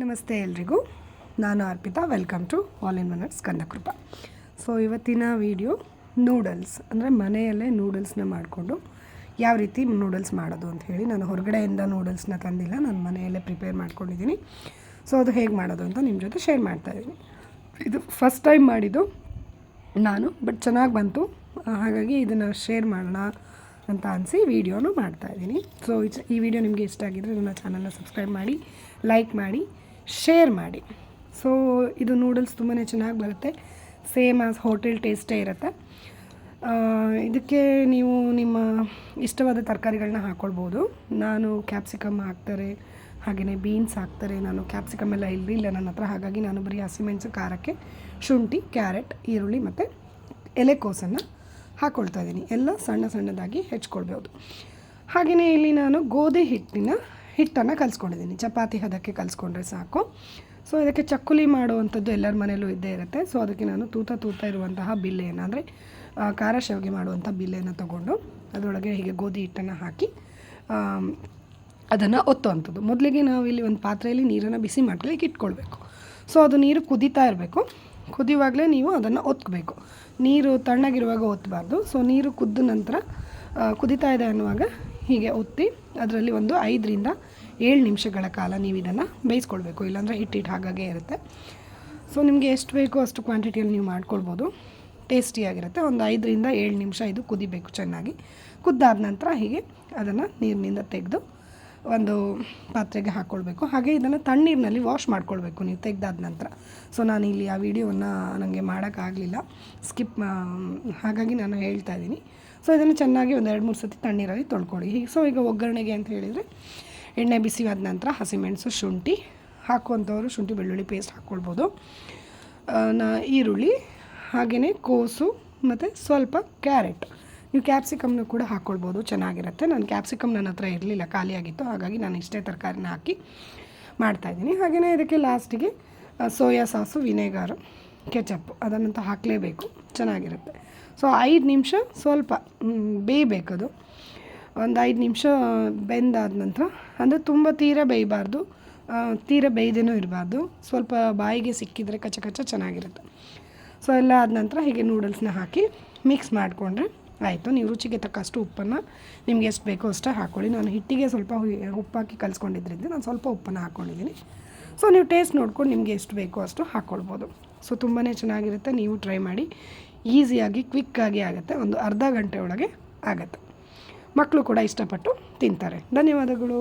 ನಮಸ್ತೆ ಎಲ್ರಿಗೂ. ನಾನು Arpita. Welcome to all in wonders Kandakrupa so ಇವತ್ತಿನ ವಿಡಿಯೋ ನೂಡಲ್ಸ್ ಅಂದರೆ ಮನೆಯಲ್ಲೇ ನೂಡಲ್ಸ್ನ ಮಾಡಿಕೊಂಡು ಯಾವ ರೀತಿ ನೂಡಲ್ಸ್ ಮಾಡೋದು ಅಂತ ಹೇಳಿ ನಾನು ಹೊರಗಡೆಯಿಂದ ನೂಡಲ್ಸ್ನ ತಂದಿಲ್ಲ. ನಾನು ಮನೆಯಲ್ಲೇ ಪ್ರಿಪೇರ್ ಮಾಡ್ಕೊಂಡಿದ್ದೀನಿ. ಸೊ ಅದು ಹೇಗೆ ಮಾಡೋದು ಅಂತ ನಿಮ್ಮ ಜೊತೆ ಶೇರ್ ಮಾಡ್ತಾಯಿದ್ದೀನಿ ಇದು ಫಸ್ಟ್ ಟೈಮ್ ಮಾಡಿದ್ದು ನಾನು ಬಟ್ ಚೆನ್ನಾಗಿ ಬಂತು. ಹಾಗಾಗಿ ಇದನ್ನು ಶೇರ್ ಮಾಡೋಣ ಅಂತ ಅನಿಸಿ ವೀಡಿಯೋನು ಮಾಡ್ತಾಯಿದ್ದೀನಿ ಸೊ ಈ ವಿಡಿಯೋ ನಿಮಗೆ ಇಷ್ಟ ಆಗಿದ್ದರೆ ನನ್ನ ಚಾನಲ್ನ ಸಬ್ಸ್ಕ್ರೈಬ್ ಮಾಡಿ ಲೈಕ್ ಮಾಡಿ. ಶೇರ್ ಮಾಡಿ. ಸೊ ಇದು ನೂಡಲ್ಸ್ ತುಂಬಾ ಚೆನ್ನಾಗಿ ಬರುತ್ತೆ. ಸೇಮ್ ಆಸ್ ಹೋಟೆಲ್ ಟೇಸ್ಟೇ ಇರುತ್ತೆ. ಇದಕ್ಕೆ ನೀವು ನಿಮ್ಮ ಇಷ್ಟವಾದ ತರಕಾರಿಗಳನ್ನ ಹಾಕ್ಕೊಳ್ಬೋದು ನಾನು ಕ್ಯಾಪ್ಸಿಕಮ್ ಹಾಕ್ತಾರೆ ಹಾಗೆಯೇ ಬೀನ್ಸ್ ಹಾಕ್ತಾರೆ, ನಾನು ಕ್ಯಾಪ್ಸಿಕಮ್ ಎಲ್ಲ ಇಲ್ಲ ನನ್ನ ಹತ್ರ, ಹಾಗಾಗಿ ನಾನು ಬರೀ ಹಸಿಮೆಣಸು ಖಾರಕ್ಕೆ, ಶುಂಠಿ ಕ್ಯಾರೆಟ್ ಈರುಳ್ಳಿ ಮತ್ತು ಎಲೆಕೋಸನ್ನು ಹಾಕ್ಕೊಳ್ತಾ ಇದ್ದೀನಿ. ಎಲ್ಲ ಸಣ್ಣ ಸಣ್ಣದಾಗಿ ಹೆಚ್ಕೊಳ್ಬೋದು. ಹಾಗೆಯೇ ಇಲ್ಲಿ ನಾನು ಗೋಧಿ ಹಿಟ್ಟಿನ ಹಿಟ್ಟನ್ನು ಕಲಿಸ್ಕೊಂಡಿದ್ದೀನಿ. ಚಪಾತಿ ಹದಕ್ಕೆ ಕಲಿಸ್ಕೊಂಡ್ರೆ ಸಾಕು. ಸೊ ಇದಕ್ಕೆ ಚಕ್ಕುಲಿ ಮಾಡುವಂಥದ್ದು ಎಲ್ಲರ ಮನೆಯಲ್ಲೂ ಇದ್ದೇ ಇರುತ್ತೆ. ಸೊ ಅದಕ್ಕೆ ನಾನು ತೂತ ತೂತ ಇರುವಂತಹ ಬಿಲ್ಲೆ ಏನಂದರೆ ಖಾರ ಶಾವಿಗೆ ಮಾಡುವಂಥ ಬಿಲ್ಲೆಯನ್ನು ತಗೊಂಡು ಅದರೊಳಗೆ ಹೀಗೆ ಗೋಧಿ ಹಿಟ್ಟನ್ನು ಹಾಕಿ ಅದನ್ನು ಒತ್ತುವಂಥದ್ದು. ಮೊದಲಿಗೆ ನಾವು ಇಲ್ಲಿ ಒಂದು ಪಾತ್ರೆಯಲ್ಲಿ ನೀರನ್ನು ಬಿಸಿ ಮಾಡ್ಕೊಳ್ಳಿಕ್ಕೆ ಇಟ್ಕೊಳ್ಬೇಕು. ಸೊ ಅದು ನೀರು ಕುದೀತಾ ಇರಬೇಕು. ಕುದಿಯುವಾಗಲೇ ನೀವು ಅದನ್ನು ಒತ್ತಬೇಕು ನೀರು ತಣ್ಣಗಿರುವಾಗ ಒತ್ತಬಾರ್ದು ಸೊ ನೀರು ಕುದ್ದ ನಂತರ ಕುದೀತಾ ಇದೆ ಅನ್ನುವಾಗ ಹೀಗೆ ಒತ್ತಿ ಅದರಲ್ಲಿ ಒಂದು ಐದರಿಂದ ಏಳು ನಿಮಿಷಗಳ ಕಾಲ ನೀವು ಇದನ್ನು ಬೇಯಿಸ್ಕೊಳ್ಬೇಕು, ಇಲ್ಲಾಂದರೆ ಹಿಟ್ಟು ಹಿಟ್ಟು ಹಾಗಾಗೇ ಇರುತ್ತೆ. ಸೊ ನಿಮಗೆ ಎಷ್ಟು ಬೇಕೋ ಅಷ್ಟು ಕ್ವಾಂಟಿಟಿಯಲ್ಲಿ ನೀವು ಮಾಡ್ಕೊಳ್ಬೋದು. ಟೇಸ್ಟಿಯಾಗಿರುತ್ತೆ ಒಂದು ಐದರಿಂದ ಏಳು ನಿಮಿಷ ಇದು ಕುದಿಬೇಕು ಚೆನ್ನಾಗಿ. ಕುದ್ದಾದ ನಂತರ ಹೀಗೆ ಅದನ್ನು ನೀರಿನಿಂದ ತೆಗೆದು ಒಂದು ಪಾತ್ರೆಗೆ ಹಾಕ್ಕೊಳ್ಬೇಕು ಹಾಗೆ ಇದನ್ನು ತಣ್ಣೀರಿನಲ್ಲಿ ವಾಶ್ ಮಾಡ್ಕೊಳ್ಬೇಕು ನೀವು ತೆಗೆದಾದ ನಂತರ. ಸೊ ನಾನು ಇಲ್ಲಿ ಆ ವಿಡಿಯೋವನ್ನು ನನಗೆ ಮಾಡೋಕ್ಕಾಗಲಿಲ್ಲ ಸ್ಕಿಪ್ ಹಾಗಾಗಿ ನಾನು ಹೇಳ್ತಾ ಇದ್ದೀನಿ. ಸೊ ಇದನ್ನು ಚೆನ್ನಾಗಿ ಒಂದು ಎರಡು ಮೂರು ಸತಿ ತಣ್ಣೀರಲ್ಲಿ ತೊಳ್ಕೊಳ್ಳಿ. ಸೊ ಈಗ ಒಗ್ಗರಣೆಗೆ ಅಂತ ಹೇಳಿದರೆ ಎಣ್ಣೆ ಬಿಸಿ ಆದ ನಂತರ ಹಸಿಮೆಣಸು, ಶುಂಠಿ ಹಾಕುವಂಥವ್ರು ಶುಂಠಿ, ಬೆಳ್ಳುಳ್ಳಿ ಪೇಸ್ಟ್ ಹಾಕ್ಕೊಳ್ಬೋದು ನಾ ಈರುಳ್ಳಿ ಹಾಗೆಯೇ ಕೋಸು, ಮತ್ತು ಸ್ವಲ್ಪ ಕ್ಯಾರೆಟ್ ನೀವು ಕ್ಯಾಪ್ಸಿಕಮ್ನು ಕೂಡ ಹಾಕ್ಕೊಳ್ಬೋದು ಚೆನ್ನಾಗಿರುತ್ತೆ. ನಾನು ಕ್ಯಾಪ್ಸಿಕಮ್ ನನ್ನ ಹತ್ರ ಇರಲಿಲ್ಲ, ಖಾಲಿಯಾಗಿತ್ತು. ಹಾಗಾಗಿ ನಾನು ಇಷ್ಟೇ ತರಕಾರಿನ ಹಾಕಿ ಮಾಡ್ತಾಯಿದ್ದೀನಿ ಹಾಗೆಯೇ ಇದಕ್ಕೆ ಲಾಸ್ಟಿಗೆ ಸೋಯಾ ಸಾಸು, ವಿನೆಗಾರು, ಕೆಚಪ್ ಅದನ್ನಂತೂ ಹಾಕಲೇಬೇಕು. ಚೆನ್ನಾಗಿರುತ್ತೆ. ಸೊ ಐದು ನಿಮಿಷ ಸ್ವಲ್ಪ ಬೇಯಬೇಕದು ಒಂದು ಐದು ನಿಮಿಷ ಬೆಂದಾದ ನಂತರ, ಅಂದರೆ ತುಂಬ ತೀರ ಬೇಯಬಾರ್ದು. ತೀರ ಬೇಯ್ದೇನೂ ಇರಬಾರ್ದು. ಸ್ವಲ್ಪ ಬಾಯಿಗೆ ಸಿಕ್ಕಿದರೆ ಕಚ್ಚ ಕಚ್ಚ ಚೆನ್ನಾಗಿರುತ್ತೆ. ಸೊ ಎಲ್ಲ ಆದ ನಂತರ ಹೀಗೆ ನೂಡಲ್ಸ್ನ ಹಾಕಿ ಮಿಕ್ಸ್ ಮಾಡಿಕೊಂಡ್ರೆ ಆಯಿತು, ನೀವು ರುಚಿಗೆ ತಕ್ಕಷ್ಟು ಉಪ್ಪನ್ನು ನಿಮ್ಗೆ ಎಷ್ಟು ಬೇಕೋ ಅಷ್ಟೇ ಹಾಕ್ಕೊಳ್ಳಿ ನಾನು ಹಿಟ್ಟಿಗೆ ಸ್ವಲ್ಪ ಉಪ್ಪು ಉಪ್ಪಾಕಿ ಕಲಿಸ್ಕೊಂಡಿದ್ರಿಂದ ನಾನು ಸ್ವಲ್ಪ ಉಪ್ಪನ್ನು ಹಾಕ್ಕೊಂಡಿದ್ದೀನಿ ಸೊ ನೀವು ಟೇಸ್ಟ್ ನೋಡ್ಕೊಂಡು ನಿಮಗೆ ಎಷ್ಟು ಬೇಕೋ ಅಷ್ಟು ಹಾಕ್ಕೊಳ್ಬೋದು ಸೊ ತುಂಬಾ ಚೆನ್ನಾಗಿರುತ್ತೆ. ನೀವು ಟ್ರೈ ಮಾಡಿ. ಈಸಿಯಾಗಿ ಕ್ವಿಕ್ಕಾಗಿ ಆಗುತ್ತೆ. ಒಂದು ಅರ್ಧ ಗಂಟೆ ಒಳಗೆ ಆಗುತ್ತೆ. ಮಕ್ಕಳು ಕೂಡ ಇಷ್ಟಪಟ್ಟು ತಿಂತಾರೆ. ಧನ್ಯವಾದಗಳು.